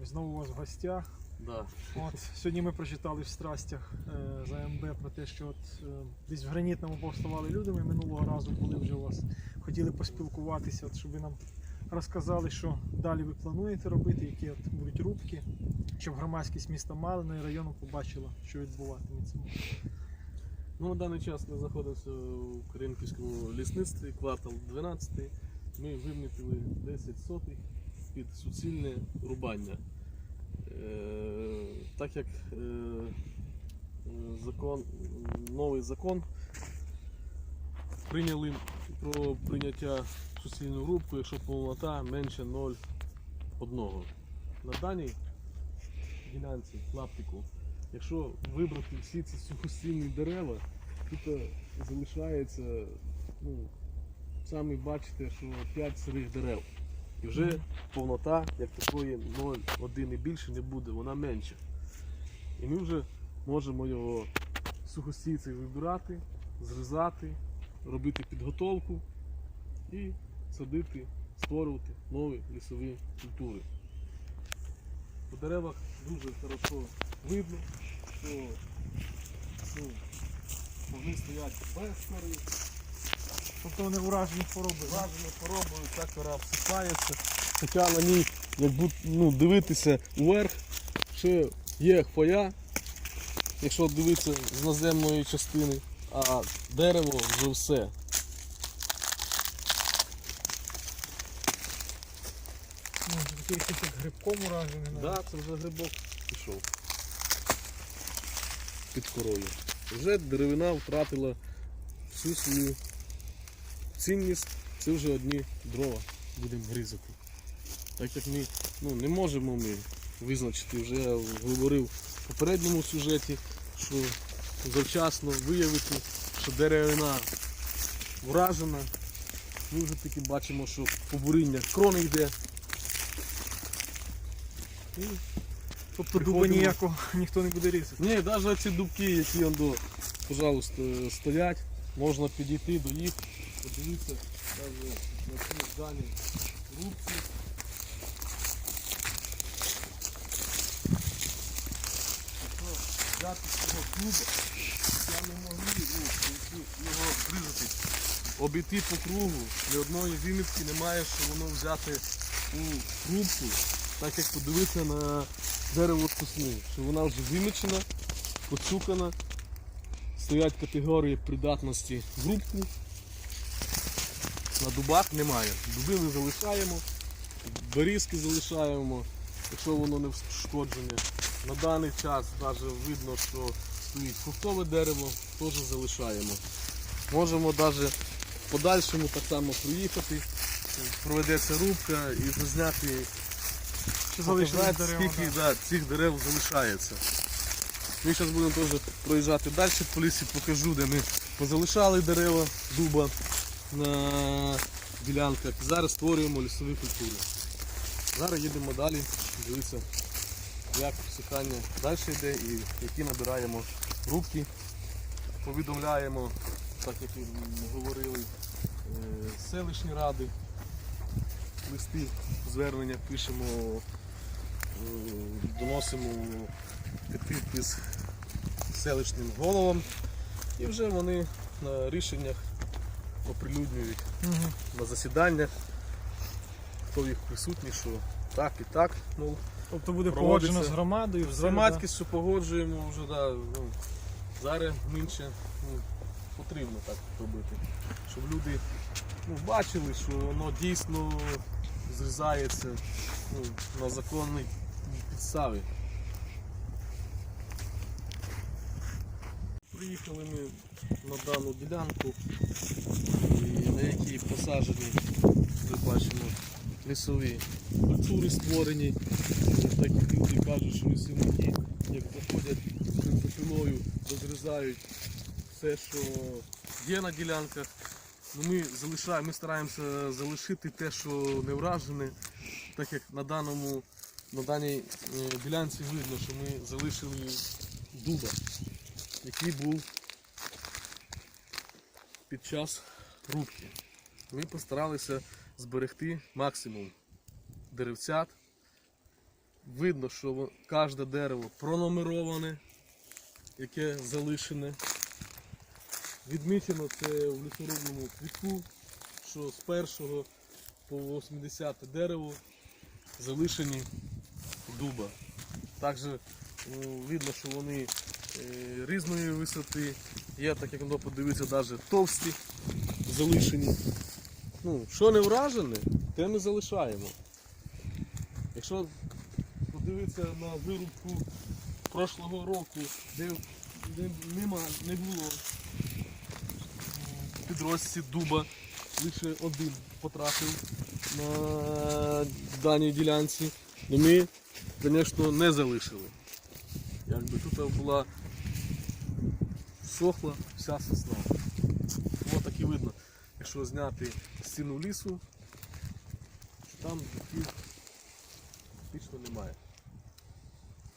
Ми знову у вас в гостях. Да. От, сьогодні ми прочитали в страстях е, за МБ про те, що от, е, десь в гранітному повставали люди. Ми минулого разу, коли вже у вас хотіли поспілкуватися, от, щоб ви нам розказали, що далі ви плануєте робити, які от будуть рубки, щоб громадськість міста Малина і району побачила, що відбуватиметься. Ну, на даний час ми знаходимося у Корінківському лісництві, квартал 12. Ми вимітили 10 сотих під суцільне рубання. Е, так як е, закон, новий закон прийняли про прийняття суцільну рубку, якщо повнота менше 0,1. На даній ділянці клаптику Якщо вибрати всі ці сухостійні дерева, тут е, залишається, ну, самі бачите, що 5 сирих дерев. І вже повнота, як такої 0,1 і більше не буде, вона менша. І ми вже можемо його сухостійців вибирати, зрізати, робити підготовку і садити, створювати нові лісові культури. По деревах дуже хорошо видно, що ну, вони стоять без кори, Тобто вони уражені хвороби. вражені хворобою, ця кора обсипається. Хоча на ній, як будь, ну, дивитися вверх, ще є хвоя, якщо дивитися з наземної частини, а дерево вже все. Ну, такий як грибком уражений. навіть. Да, це вже грибок пішов під корою. Вже деревина втратила всю свою цінність, це вже одні дрова будемо різати. Так як ми ну, не можемо ми визначити, вже я говорив в попередньому сюжеті, що завчасно виявити, що деревина вражена. Ми вже таки бачимо, що побуріння крони йде. І, тобто Дуба ніякого ніхто не буде різати. ні, навіть ці дубки, які до, пожалуйста, стоять, можна підійти до їх, подивитися навіть на ці дані рубці. Якщо взяти цього дуба, я не ну, його зрізати. Обійти по кругу, ні одної вимітки немає, що воно взяти у рубку, так як подивитися на дерево сосни, що вона вже вимічена, поцюкана, стоять категорії придатності в рубку. На дубах немає. Дуби ми залишаємо, берізки залишаємо, якщо воно не вшкоджене. На даний час навіть видно, що стоїть фруктове дерево, теж залишаємо. Можемо навіть в подальшому так само приїхати, проведеться рубка і зазняти Показати, скільки да. да, цих дерев залишається. Ми зараз будемо теж проїжджати далі по лісі, покажу, де ми позалишали дерева дуба на ділянках. Зараз створюємо лісові культури. Зараз їдемо далі, дивитися, як всихання далі йде і які набираємо рубки. Повідомляємо, так як говорили, е, селищні ради, листи, звернення пишемо Е, доносимо під підпис селищним головам і вже вони на рішеннях оприлюднюють Мгм. на засіданнях, хто їх присутній, що так і так. Ну, Тобто буде Проводиться. погоджено з громадою. з громадськістю що погоджуємо вже да, ну, зараз менше ну, потрібно так робити. Щоб люди ну, бачили, що воно дійсно зрізається ну, на законній підставі. Приїхали ми на дану ділянку, на якій посаджені, ви бачимо, лісові культури створені. Так люди кажуть, що лісівники, як заходять бензопилою, розрізають все, що є на ділянках. Ну, ми, залишаємо, ми стараємося залишити те, що не вражене, так як на, даному, на даній е, ділянці видно, що ми залишили дуба, який був під час рубки. Ми постаралися зберегти максимум деревцят, видно, що кожне дерево пронумероване, яке залишене. Відмічено це в лісорубному квітку, що з першого по 80 дерево залишені дуба. Також ну, видно, що вони різної висоти. Є, так як воно подивитися, навіть товсті залишені. Ну, що не вражене, те ми залишаємо. Якщо подивитися на вирубку прошлого року, де, де нема, не було м, підрості дуба, лише один потрапив на даній ділянці, то ми, звісно, не залишили. Якби тут була сохла вся сосна. Ось так і видно, якщо зняти стіну лісу, що там дубків фактично немає.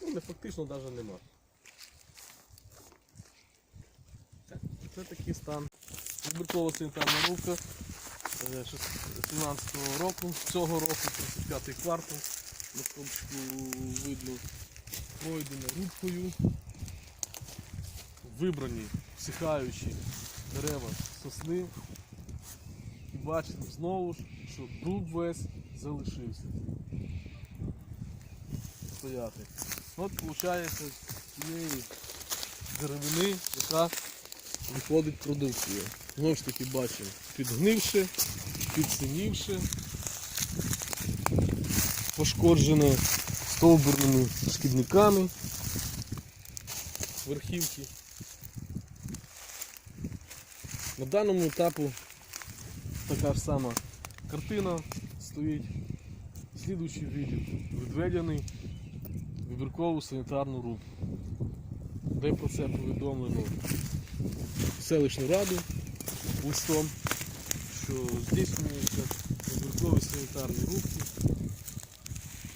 Ну, не фактично навіть нема. Так, Це такий стан. Вибіркова санітарна рубка 17 року, цього року, 35 квартал, на стовпчику видно, пройдена рубкою. Вибрані всихаючі дерева сосни. І бачимо знову ж, що дуб весь залишився стояти. От виходить з цієї деревини, яка виходить продукція. Знову ж таки бачимо, підгнивши, підсинівши, пошкоджене стовбурними шкідниками верхівки. На даному етапу така ж сама картина стоїть. Слідуючий відео відведений вибіркову санітарну рубку, де про це повідомлено селищну раду листом, що здійснюються вибіркові санітарні рубки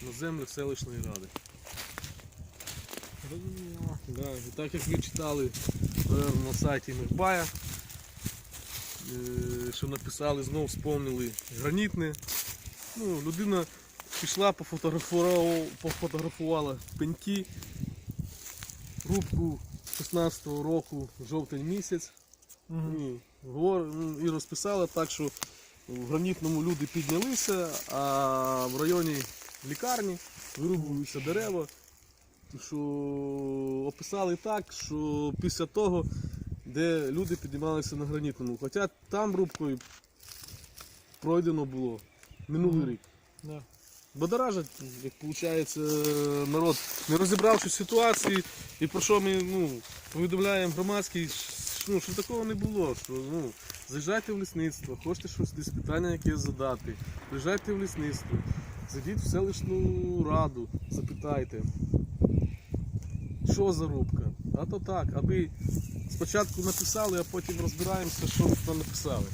на землях селищної ради. Да, і так як ви читали на сайті Мехбая, е, що написали, знову вспомнили гранітне. Ну, людина пішла, пофотографувала, пофотографувала пеньки, рубку 16-го року, жовтень місяць. Мгм. І, ну, і розписала так, що в гранітному люди піднялися, а в районі лікарні вирубуються дерева. Що описали так, що після того, де люди піднімалися на гранітному. Хоча там рубкою пройдено було минулий Мгм. рік. Да. Бодоражать, як виходить, народ, не розібравшись ситуації, і про що ми ну, повідомляємо громадський, ну, що такого не було. Що, ну, заїжджайте в лісництво, хочете щось десь питання якесь задати, приїжджайте в лісництво, зайдіть в селищну раду, запитайте, що за рубка. А то так, аби спочатку написали, а потім розбираємося, що ви там написали.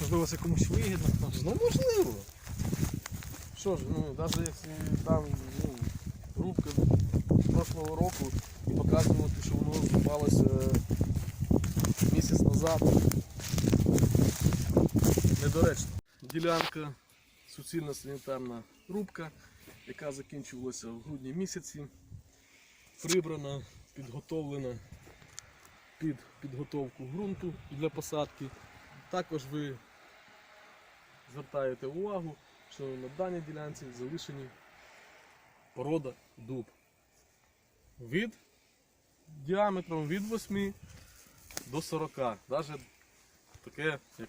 Можливо, це комусь вигідно. Ну можливо. Що ж, ну, навіть якщо там ну, рубка прошлого року і показувати, що воно зрубалося місяць назад. Недоречно. Ділянка, суцільна санітарна рубка, яка закінчувалася в грудні місяці. Прибрана, підготовлена під підготовку ґрунту для посадки. Також ви звертаєте увагу, що на даній ділянці залишені порода дуб. Від діаметром від 8 до 40. Навіть таке, як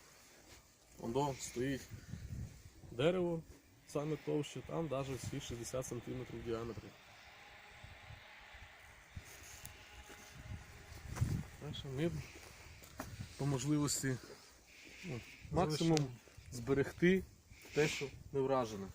воно стоїть дерево, саме товще, там навіть всі 60 см в діаметрі. Так що ми по можливості ну, максимум зберегти те, що не вражене.